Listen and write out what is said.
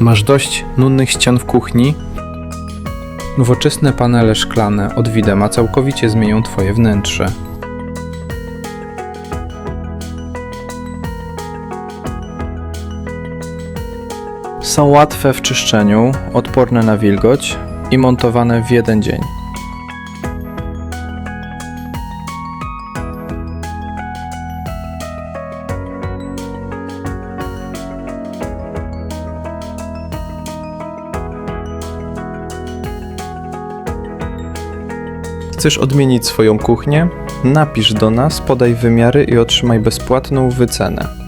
Masz dość nudnych ścian w kuchni? Nowoczesne panele szklane od Widema całkowicie zmienią Twoje wnętrze. Są łatwe w czyszczeniu, odporne na wilgoć i montowane w jeden dzień. Chcesz odmienić swoją kuchnię? Napisz do nas, podaj wymiary i otrzymaj bezpłatną wycenę.